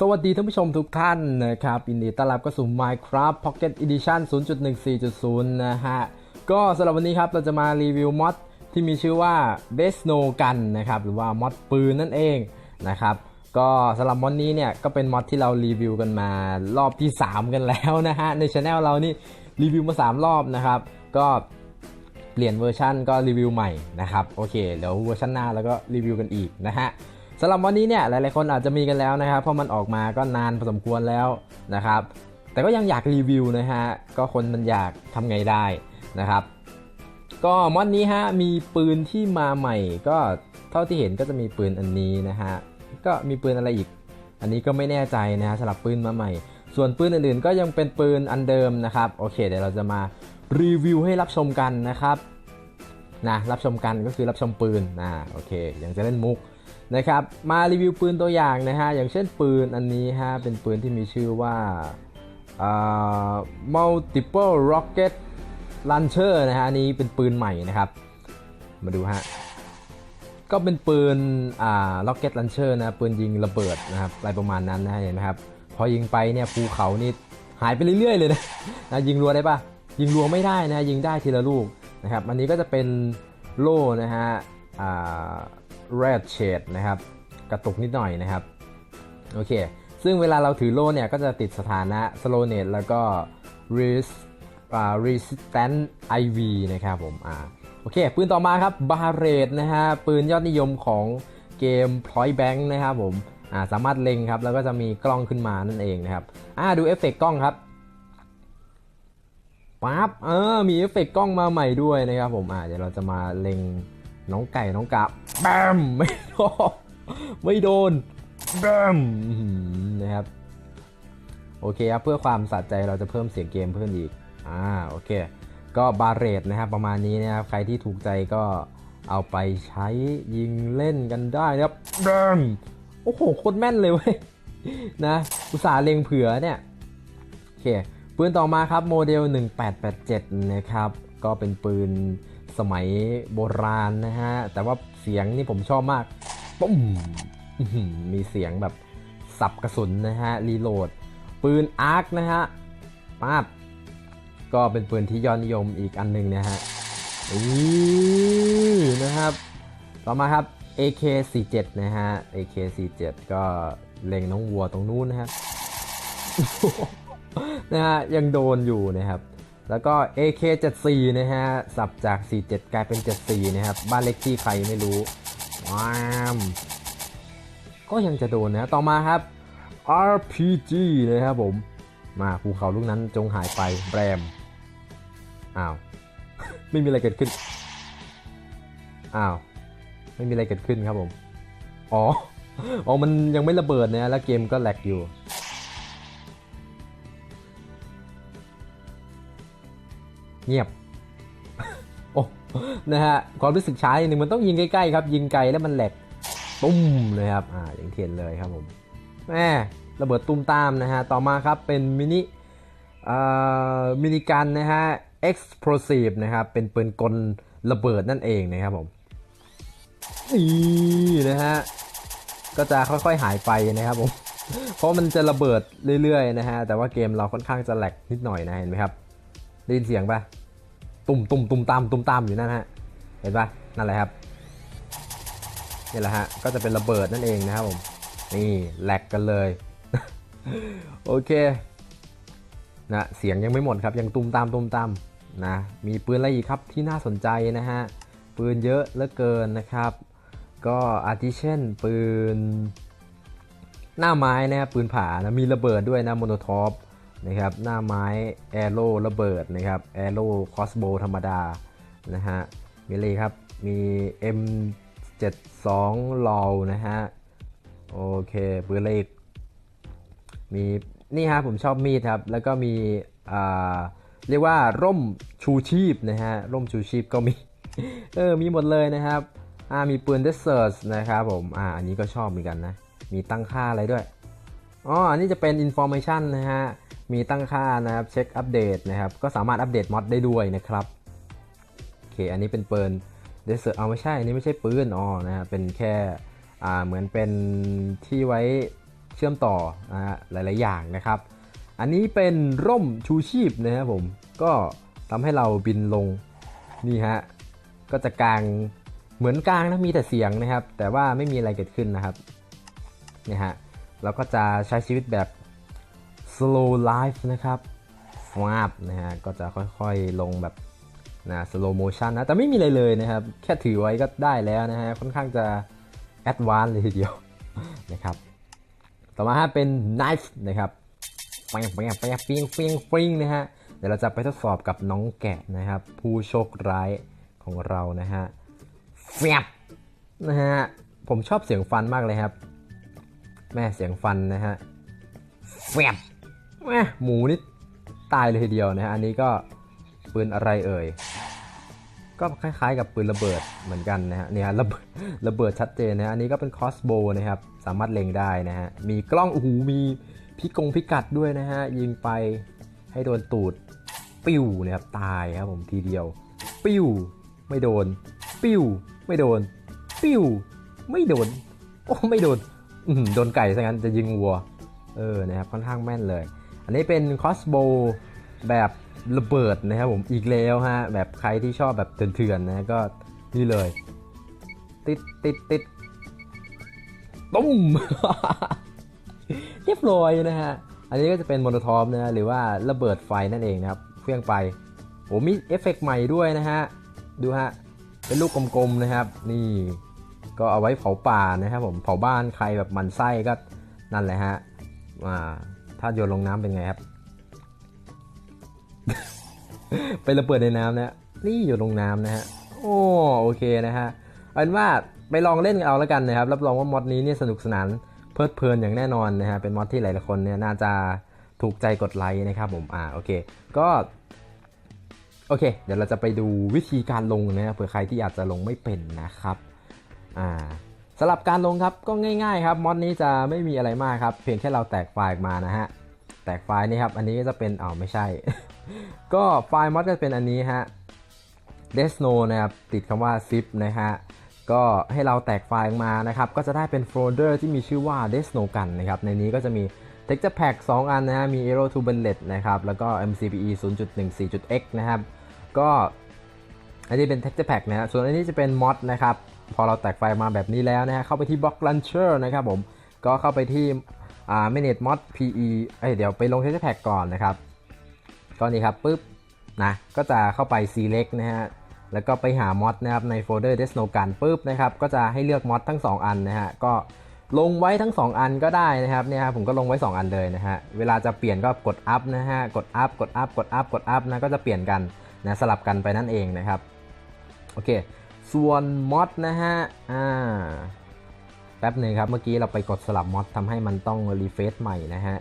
สวัสดีท่านผู้ชมทุกท่านนะครับยินดีต้อนรับเข้าสู่ Minecraft Pocket Edition 0.14.0 นะฮะ ก็สำหรับวันนี้ครับ เราจะมารีวิวมอดที่มีชื่อว่า b e s n o Gun นะครับ หรือว่ามอดปืนนั่นเองนะครับ ก็สำหรับมอดนี้เนี่ย ก็เป็นมอดที่เรารีวิวกันมารอบที่ 3 กันแล้วนะฮะ ในช anel เรานี่รีวิวมา 3 รอบนะครับ ก็เปลี่ยนเวอร์ชันก็รีวิวใหม่นะครับ โอเค เดี๋ยวเวอร์ชันหน้าแล้วก็รีวิวกันอีกนะฮะ สำหรับวันนี้เนี่ยหลายๆคนอาจจะมีกันแล้วนะครับ เพราะมันออกมาก็นานพอสมควรแล้วนะครับ แต่ก็ยังอยากรีวิวนะฮะ ก็คนมันอยากทำไงได้นะครับ ก็มอดนี้ฮะมีปืนที่มาใหม่ ก็เท่าที่เห็นก็จะมีปืนอันนี้นะฮะ ก็มีปืนอะไรอีก อันนี้ก็ไม่แน่ใจนะฮะสำหรับปืนมาใหม่ ส่วนปืนอื่นๆ ก็ยังเป็นปืนอันเดิมนะครับ โอเคเดี๋ยวเราจะมารีวิวให้รับชมกันนะครับนะรับชมกันก็คือรับชมปืนนะโอเคยังจะเล่นมุก นะครับมารีวิวปืนตัวอย่างนะฮะอย่างเช่นปืนอันนี้ฮะเป็นปืนที่มีชื่อว่า multiple rocket launcher นะฮะอันนี้เป็นปืนใหม่นะครับ มาดูฮะก็เป็นปืนอ่า rocket launcher นะปืนยิงระเบิดนะครับอะไรประมาณนั้นนะฮะเห็นไหมครับพอยิงไปเนี่ยภูเขานี่หายไปเรื่อยๆเลยนะนะยิงรัวได้ปะยิงรัวไม่ได้นะยิงได้ทีละลูกนะครับอันนี้ก็จะเป็นโล่นะฮะอ่า red shade นะครับ กระตุกนิดหน่อยนะครับ โอเค ซึ่งเวลาเราถือโล่เนี่ย ก็จะติดสถานะ slow net แล้วก็ res อ่า resistant IV นะครับผม อ่า โอเค ปืนต่อมาครับ บาเรตนะฮะ ปืนยอดนิยมของเกม Point Bank นะครับผม อ่า สามารถเล็งครับ แล้วก็จะมีกล้องขึ้นมานั่นเองนะครับ อ่า ดูเอฟเฟกต์กล้องครับปั๊บ เออ มีเอฟเฟกต์กล้องมาใหม่ด้วยนะครับผม อ่า เดี๋ยวเราจะมาเล็ง น้องไก่น้องกะแบมไม่โดนไม่โดนแบมนะครับ โอเคครับเพื่อความสะใจเราจะเพิ่มเสียงเกมเพิ่มอีก อ่าโอเค ก็บาเรตนะครับประมาณนี้นะครับ ใครที่ถูกใจก็เอาไปใช้ยิงเล่นกันได้นะครับแบมโอ้โหโคตรแม่นเลยเว้ยนะ อุตส่าห์เล็งเผื่อเนี่ย โอเค ปืนต่อมาครับโมเดล 1887 นะครับ ก็เป็นปืน สมัยโบราณนะฮะ แต่ว่าเสียงนี่ผมชอบมากปุ้มมีเสียงแบบสับกระสุนนะฮะ รีโหลด ปืนอาร์คนะฮะป้าบก็เป็นปืนที่ยอดนิยมอีกอันหนึงนะฮะอือนะครับ ต่อมาครับ AK47 นะฮะ AK47 ก็เล็งน้องวัวตรงนู้นนะฮะนะฮะยังโดนอยู่นะครับ แล้วก็ AK74 นะฮะ สับจาก 47 กลายเป็น 74 นะครับ บ้านเล็กที่ใครไม่รู้ว้ามก็ยังจะโดนนะ ต่อมาครับ RPG นะครับผม มาภูเขาลูกนั้นจงหายไปแบรม อ้าว ไม่มีอะไรเกิดขึ้น อ้าว ไม่มีอะไรเกิดขึ้นครับผม อ๋อ อ๋อ มันยังไม่ระเบิดนะ แล้วเกมก็แหลกอยู่ เงียบ โอ้ นะฮะ ความรู้สึกช้าหนึ่งมันต้องยิงใกล้ๆครับ ยิงไกลแล้วมันแหลกตุ้มเลยครับ อ่า อย่างเที่เห็นเลยครับผม แม่ระเบิดตุ้มตามนะฮะ ต่อมาครับเป็นมินิอ่ามินิกันนะฮะ explosive นะครับ เป็นปืนกลระเบิดนั่นเองนะครับผมนี่นะฮะ ก็จะค่อยๆหายไปนะครับผม เพราะมันจะระเบิดเรื่อยๆนะฮะ แต่ว่าเกมเราค่อนข้างจะแหลกนิดหน่อยนะเห็นไหมครับ ได้ยินเสียงปะ ตุ่มตุ่มตุ่มตามตุ่มตามอยู่นั่นฮะเห็นปะนั่นแหละครับนี่แหละฮะก็จะเป็นระเบิดนั่นเองนะครับผมนี่แหลกกันเลยโอเคนะเสียงยังไม่หมดครับยังตุ่มตามตุ่มตามนะมีปืนอะไรอีกครับที่น่าสนใจนะฮะปืนเยอะเหลือเกินนะครับ ก็อาทิเช่นปืนหน้าไม้นะครับปืนผานะมีระเบิดด้วยนะโมโนทอป นะครับหน้าไม้แอโร่ระเบิดนะครับแอโร่คอสโบธรรมดานะฮะมีอะไรครับมี M72 ลอนะฮะโอเคปืนอะไรอีกมีนี่ฮะผมชอบมีดครับ แล้วก็มีอ่าเรียกว่าร่มชูชีพนะฮะร่มชูชีพก็มีเออมีหมดเลยนะครับอ่ามีปืนเดสเซอร์สนะครับผมอ่าอันนี้ก็ชอบเหมือนกันนะ มีตั้งค่าอะไรด้วยอ๋ออันนี้จะเป็น Information นะฮะ มีตั้งค่านะครับเช็คอัปเดตนะครับก็สามารถอัปเดตมอดได้ด้วยนะครับโอเคอันนี้เป็นปืนเดสเซอร์เอาไม่ใช่อันนี้ไม่ใช่ปืนอ๋อนะฮะเป็นแค่อ่าเหมือนเป็นที่ไว้เชื่อมต่อนะฮะหลาย ๆ อย่างนะครับ อันนี้เป็นร่มชูชีพนะครับผมก็ทำให้เราบินลงนี่ฮะก็จะกลางเหมือนกลางนะมีแต่เสียงนะครับ แต่ว่าไม่มีอะไรเกิดขึ้นนะครับนี่ฮะเราก็จะใช้ชีวิตแบบ slow life นะครับฟาบนะฮะก็จะค่อยๆลงแบบนะ slow motion นะ แต่ไม่มีอะไรเลยนะครับ แค่ถือไว้ก็ได้แล้วนะฮะ ค่อนข้างจะ advanced เลยทีเดียวนะครับ ต่อมาฮะเป็น knife นะครับปังปังปังปิงปิงปิงนะฮะ เดี๋ยวเราจะไปทดสอบกับน้องแกะนะครับ ผู้โชคร้ายของเรานะฮะแฟบนะฮะ ผมชอบเสียงฟันมากเลยครับ แม่เสียงฟันนะฮะแฟบ แม่หมูนี่ตายเลยทีเดียวนะฮะอันนี้ก็ปืนอะไรเอ่ยก็คล้ายๆกับปืนระเบิดเหมือนกันนะฮะเนี่ยระเบิดระเบิดชัดเจนนะฮะอันนี้ก็เป็นคอสโบนะครับสามารถเล็งได้นะฮะมีกล้องโอ้โหมีพิกงพิกัดด้วยนะฮะยิงไปให้โดนตูดปิ้วนะครับตายครับผมทีเดียว ปิ้วไม่โดน ปิ้วไม่โดน ปิ้วไม่โดนโอ้ไม่โดนโดนไก่ซะงั้นจะยิงวัวเออนะครับค่อนข้างแม่นเลย อันนี้เป็นคอสโบแบบระเบิดนะครับผมอีกแล้วฮะแบบใครที่ชอบแบบเถื่อนๆนะก็นี่เลย ติดติดติดตุ้มเรียบร้อยนะฮะ อันนี้ก็จะเป็นโมโนทอมนะหรือว่าระเบิดไฟนั่นเองนะครับเฟี้ยงไปโอ้มีเอฟเฟกต์ใหม่ด้วยนะฮะ ดูฮะ เป็นลูกกลมๆนะครับ นี่ก็เอาไว้เผาป่านะครับผมเผาบ้านใครแบบมันไส้ก็นั่นแหละฮะอ่า ถ้าโยนลงน้ำเป็นไงครับ ไประเบิดในน้ำนะนี่อยู่ลงน้ำนะฮะโอ้โอเคนะฮะเอาเป็นว่าไปลองเล่นกันเอาแล้วกันนะครับ รับรองว่ามอดนี้เนี่ยสนุกสนานเพลิดเพลินอย่างแน่นอนนะฮะเป็นมอดที่หลายๆคนเนี่ยน่าจะถูกใจกดไลค์นะครับผมอ่าโอเค ก็โอเค เดี๋ยวเราจะไปดูวิธีการลงนะเผื่อใครที่อาจจะลงไม่เป็นนะครับ อ่า สำหรับการลงครับก็ง่ายๆครับมอดนี้จะไม่มีอะไรมากครับ เพียงแค่เราแตกไฟล์มานะฮะแตกไฟล์นี่ครับอันนี้ก็จะเป็นอ๋อไม่ใช่ ก็ไฟล์มอดจะเป็นอันนี้ฮะ Desno นะครับติดคำว่า zip นะฮะก็ให้เราแตกไฟล์มานะครับก็จะได้เป็นโฟลเดอร์ที่มีชื่อว่า Desno กันนะครับในนี้ก็จะมี Texture Pack 2 อันนะฮะมี Aero to Bullet นะครับแล้วก็ MCPE 0.14.x นะครับก็อันนี้เป็น Texture Pack นะฮะส่วนอันนี้จะเป็น mod นะครับ พอเราแตกไฟมาแบบนี้แล้วนะฮะเข้าไปที่ Block Launcher นะครับผมก็เข้าไปที่อ่า manage mod PE เอ้ยเดี๋ยวไปลง Texture Pack ก่อนนะครับก็นี่ครับปุ๊บนะก็จะเข้าไป select นะฮะแล้วก็ไปหา mod นะครับในโฟลเดอร์ Desno กันปุ๊บนะครับก็จะให้เลือก mod ทั้ง 2 อันนะฮะก็ลงไว้ทั้ง 2 อันก็ได้นะครับเนี่ยครับผมก็ลงไว้ 2 อันเลยนะฮะเวลาจะเปลี่ยนก็กด up นะฮะกด up กด up กด up กด up นะก็จะเปลี่ยนกันนะสลับกันไปนั่นเองนะครับโอเค ส่วน mod นะฮะ อ่า แป๊บหนึ่งครับ เมื่อกี้เราไปกดสลับ mod ทำให้มันต้องรีเฟซใหม่นะฮะ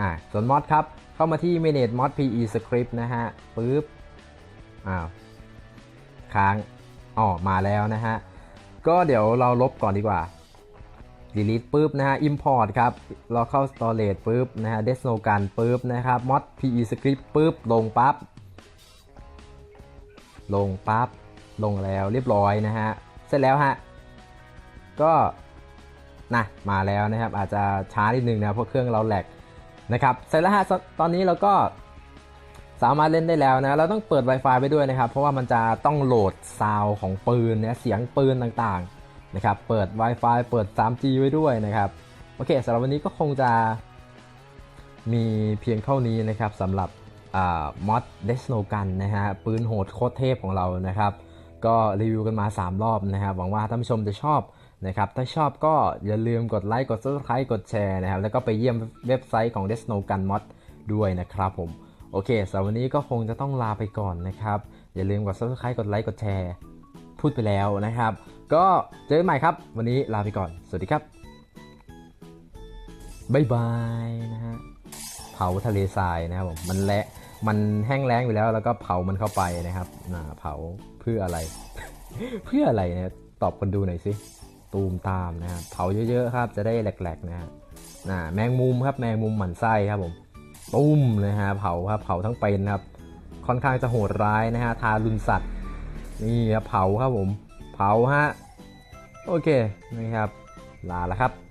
อ่า ส่วน mod ครับ เข้ามาที่ manage mod pe script นะฮะ ปึ๊บ อ้าว ค้าง อ๋อ มาแล้วนะฮะ ก็เดี๋ยวเราลบก่อนดีกว่า delete ปุ๊บนะฮะ import ครับ เราเข้า storage ปุ๊บนะฮะ desno กันปุ๊บนะครับ mod pe script ปุ๊บ ลงปั๊บ ลงปั๊บ ลงแล้วเรียบร้อยนะฮะ เสร็จแล้วฮะ ก็นะมาแล้วนะครับ อาจจะช้านิดนึงนะเพราะเครื่องเราแหลกนะครับเสร็จแล้วฮะตอนนี้เราก็สามารถเล่นได้แล้วนะเราต้องเปิด Wi-Fi ไปด้วยนะครับ เพราะว่ามันจะต้องโหลดซาวของปืนนะเสียงปืนต่างๆนะครับ เปิด Wi-Fi เปิด 3G ไว้ด้วยนะครับ โอเคสำหรับวันนี้ก็คงจะมีเพียงเท่านี้นะครับสำหรับมอดเดสโนกันนะฮะปืนโหดโคตรเทพของเรานะครับ ก็รีวิวกันมา 3 รอบนะครับ หวังว่าท่านผู้ชมจะชอบนะครับ ถ้าชอบก็อย่าลืมกดไลค์ กด subscribe กดแชร์นะครับ แล้วก็ไปเยี่ยมเว็บไซต์ของ d e s n o Gun Mod ด้วยนะครับผม โอเคสำหรับวันนี้ก็คงจะต้องลาไปก่อนนะครับ อย่าลืมกด subscribe กดไลค์กดแชร์พูดไปแล้วนะครับ ก็เจอกันใหม่ครับ วันนี้ลาไปก่อน สวัสดีครับบายบายนะฮะเผาทะเลทรายนะครับผมมันและมันแห้งแล้งอยู่แล้ว แล้วก็เผามันเข้าไปนะครับเผา เพื่ออะไร เพื่ออะไรนะตอบคนดูหน่อยสิตูมตามนะครับเผาเยอะๆครับ จะได้แหลกๆนะฮะน่าแมงมุมครับแมงมุมหมันไส้ครับผมตุ้มนะฮะเผาครับเผาทั้งเป็นครับ ค่อนข้างจะโหดร้ายนะฮะทารุณสัตว์นี่ครับเผาครับผม เผาฮะโอเคนะครับลาแล้วครับ